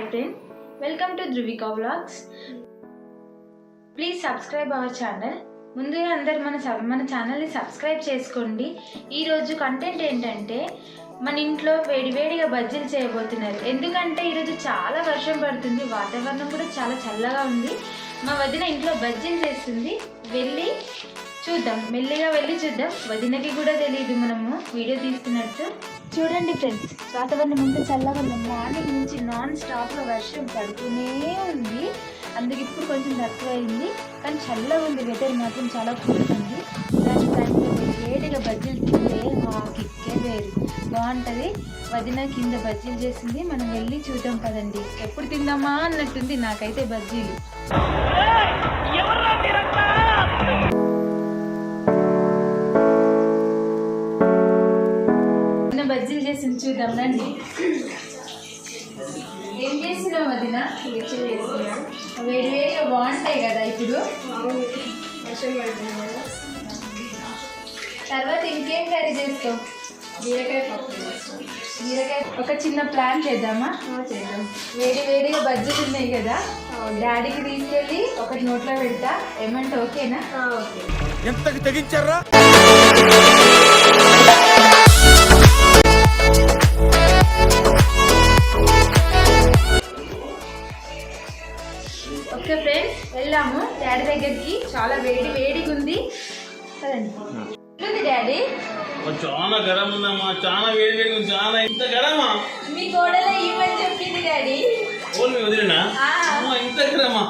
Hi friend welcome to Dhruvika vlogs please subscribe our channel ముందుగా అందరు మన మన ఛానల్ని సబ్స్క్రైబ్ చేసుకోండి. ఈరోజు కంటెంట్ ఏంటంటే మన ఇంట్లో వేడివేడిగా బజ్జీలు చేయబోతున్నారు. ఎందుకంటే ఈరోజు చాలా వర్షం పడుతుంది. వాతావరణం కూడా చాలా చల్లగా ఉంది. మా వదిన ఇంట్లో బజ్జీలు చేస్తుంది. వెళ్ళి చూద్దాం. మెల్లిగా వెళ్ళి చూద్దాం. వదినకి కూడా తెలియదు మనము. వీడియో తీస్తున్నట్టు. చూడండి ఫ్రెండ్స్ వాతావరణం ముందు చల్లగా ఉంది. మార్నింగ్ నుంచి నాన్ స్టాప్గా వర్షం పడుతూనే ఉంది. అందుకు ఇప్పుడు కొంచెం తక్కువైంది కానీ చల్లగా ఉంది. వెదర్ మాత్రం చాలా కూల్ ఉంది. దాని టైంలో వేడిగా బజ్జీలు తింటే ఆ కిక్కే వేరు బాగుంటుంది. వదిన కింద బజ్జీలు చేసింది. మనం వెళ్ళి చూద్దాం కదండి ఎప్పుడు తిందామా అన్నట్టుంది నాకైతే బజ్జీలు. బజ్జీలు చేసింది చూద్దాం రండి. ఏం చేసినావు వదిన? వేడి వేడిగా బాగుంటాయి కదా ఇప్పుడు? తర్వాత ఇంకేం కర్రీ చేస్తావు? బీరకాయ పప్పు. బీరకాయ ఒక చిన్న ప్లాన్ చేద్దామా? చేద్దాం. వేడి వేడిగా బజ్జీలు ఉన్నాయి కదా? డాడీకి తీసుకెళ్ళి ఒకటి నోట్లో పెడతా. ఏమంటే ఓకేనా? ఓకే. ఎంతకి తెగించారా? వెళ్ళాము. డాడీ దగ్గరికి చాలా వేడి వేడిగా ఉంది. ఉంది డాడీ? చాలా గరం ఉందమ్మా. చాలా వేడి వేడి ఉంది. చాలా ఇంత గరమా? మీ గోడలో ఇవ్వని చెప్పింది డాడీ. ఓన్ మీ వదిలేనా? ఇంత గరమా?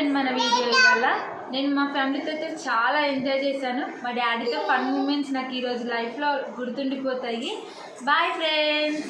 ఫ్రెండ్ మన వీడియో ఇవాళ నేను మా ఫ్యామిలీతో అయితే చాలా ఎంజాయ్ చేశాను. మా డాడీతో ఫన్ మూమెంట్స్ నాకు ఈరోజు లైఫ్లో గుర్తుండిపోతాయి. Bye friends